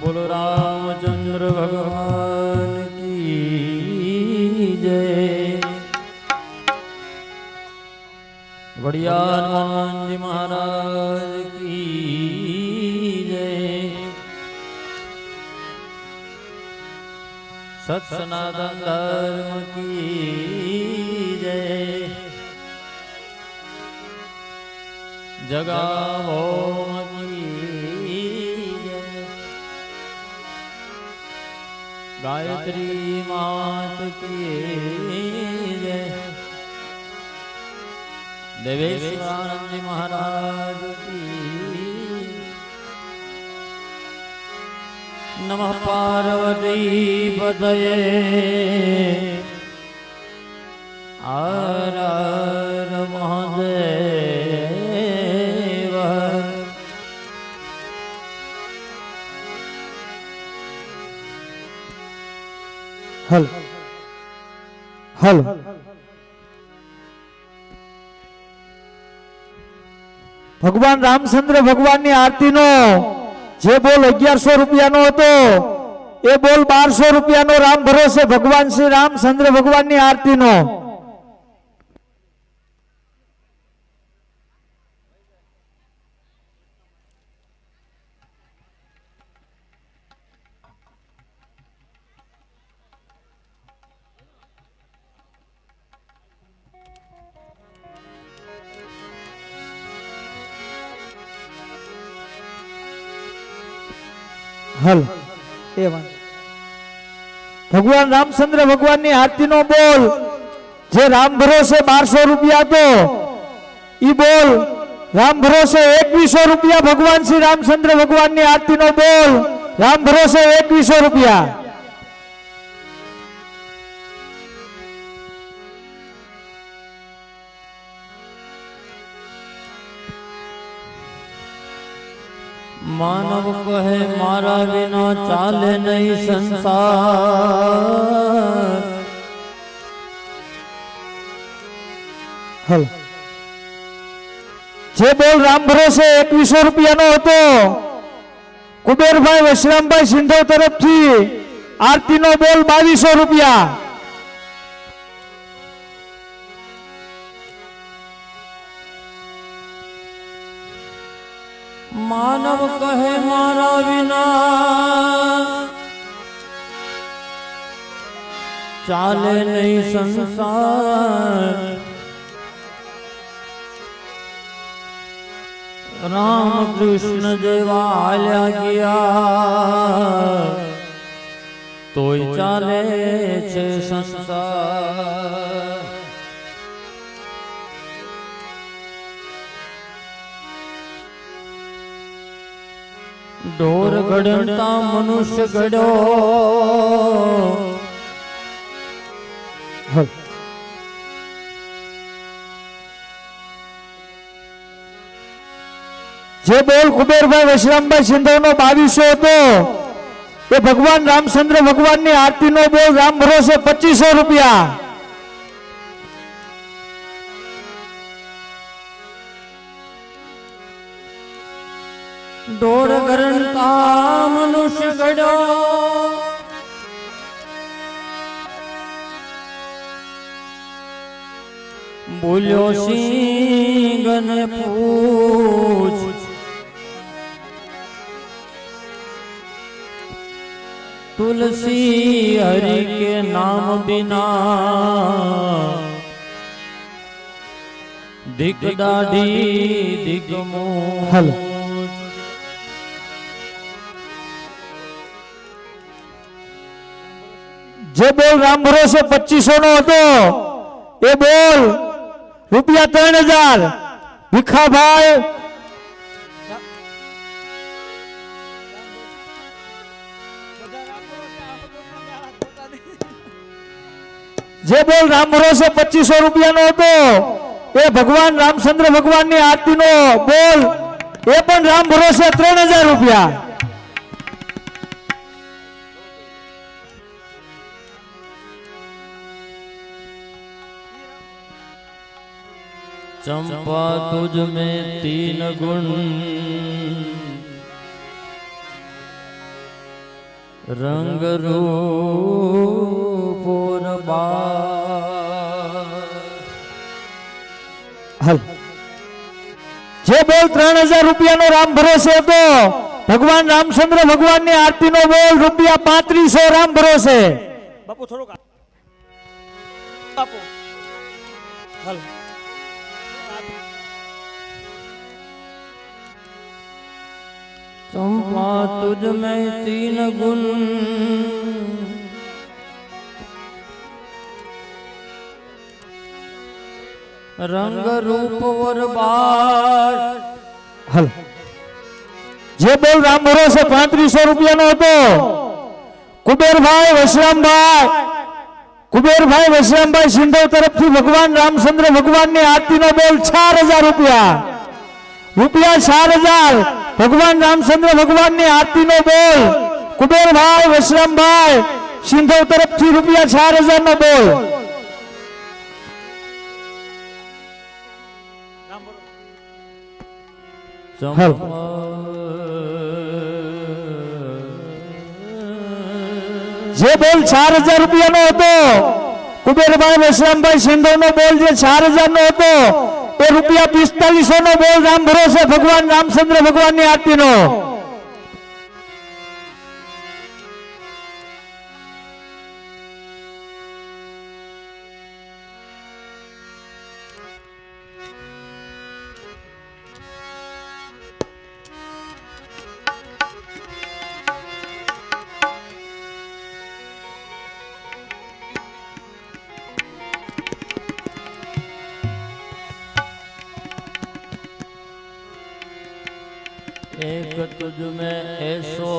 બોલો રામચંદ્ર ભગવાન કી જય. વડિયાર હનુમાનજી મહારાજ કી જય. સત સનાતન ધર્મ કી જય. જગાવો ગાયત્રી માત જય દેવેશ્વરાનંદજી મહારાજ નમઃ પાર્વતી પતયે હર હલ. ભગવાન રામચંદ્ર ભગવાનની આરતીનો જે બોલ અગિયારસો રૂપિયાનો હતો, એ બોલ બારસો રૂપિયાનો રામ ભરોસે ભગવાન શ્રી રામચંદ્ર ભગવાનની આરતીનો. હલ. એ. ભગવાન રામચંદ્ર ભગવાનની આરતીનો બોલ. જે રામ ભરોસે બારસો રૂપિયા હતો, ઈ બોલ. રામ ભરોસે એકવીસો રૂપિયા ભગવાન શ્રી રામચંદ્ર ભગવાનની આરતીનો બોલ. રામ ભરોસે એકવીસો રૂપિયા. માનવ કહે, મારા વિના ચાલે નહીં સંસાર. હલો. જે બોલ રામ ભરોસે એકવીસો રૂપિયાનો હતો, કુબેરભાઈ વશરામભાઈ સિંધવ તરફથી આરતીનો બોલ બાવીસો રૂપિયા. માનવ કહે મારા વિના ચાલે નહીં સંસાર રામ કૃષ્ણ જેવા હાલ્યા ગયા તોય ચાલે છે સંસાર ઢોર ઘડતા મનુષ્ય ઘડ્યો જે બોલ કુબેરભાઈ વશરામભાઈ સિંધવનો બાવીસો હતો. એ ભગવાન રામચંદ્ર ભગવાનની આરતીનો બોલ રામ ભરોસે પચીસો રૂપિયા. डोर करण का मनुष्य गड़ो बोलो सिंगन पूज तुलसी हरि के नाम बिना दिग दाढ़ी दिग मोहल જે બોલ રામ ભરોસે પચીસો નો હતો એ બોલ રૂપિયા ત્રણ હજાર ભીખાભાઈ જે બોલ રામ ભરોસે પચીસો રૂપિયાનો હતો એ ભગવાન રામચંદ્ર ભગવાનની આરતીનો બોલ એ પણ રામ ભરોસે ત્રણ હજાર રૂપિયા चंपा तुझ में तीन गुण રંગ રૂપોર બાર હાલ જે બોલ ત્રણ હજાર રૂપિયાનો રામ ભરોસે હતો ભગવાન રામચંદ્ર ભગવાનની આરતીનો બોલ રૂપિયા પાંત્રીસો રામ ભરોસે બાપુ થોડુંક આ- બાપુ હાલ चंपा तुझ में तीन गुण रंग रूप और बार હાલ જે બોલ રામ ભરોસે પાંત્રીસો રૂપિયાનો હતો કુબેરભાઈ વશરામભાઈ કુબેરભાઈ વશરામભાઈ સિંધવ તરફથી ભગવાન રામચંદ્ર ભગવાનની આરતીનો બોલ ચાર હજાર રૂપિયા રૂપિયા ચાર હજાર ભગવાન રામચંદ્ર ભગવાનની આરતીનો બોલ કુબેરભાઈ વશરામભાઈ સિંધવ તરફથી રૂપિયા ચાર હજાર નો બોલ રામ બોલો જે બોલ ચાર હજાર રૂપિયાનો હતો કુબેરભાઈ વશરામભાઈ સિંધવ નો બોલ જે ચાર હજાર નો હતો એ રૂપિયા પિસ્તાલીસો નો બોલ રામ ભરોસે ભગવાન રામચંદ્ર ભગવાનની આરતીનો. एक तुझ में ऐसो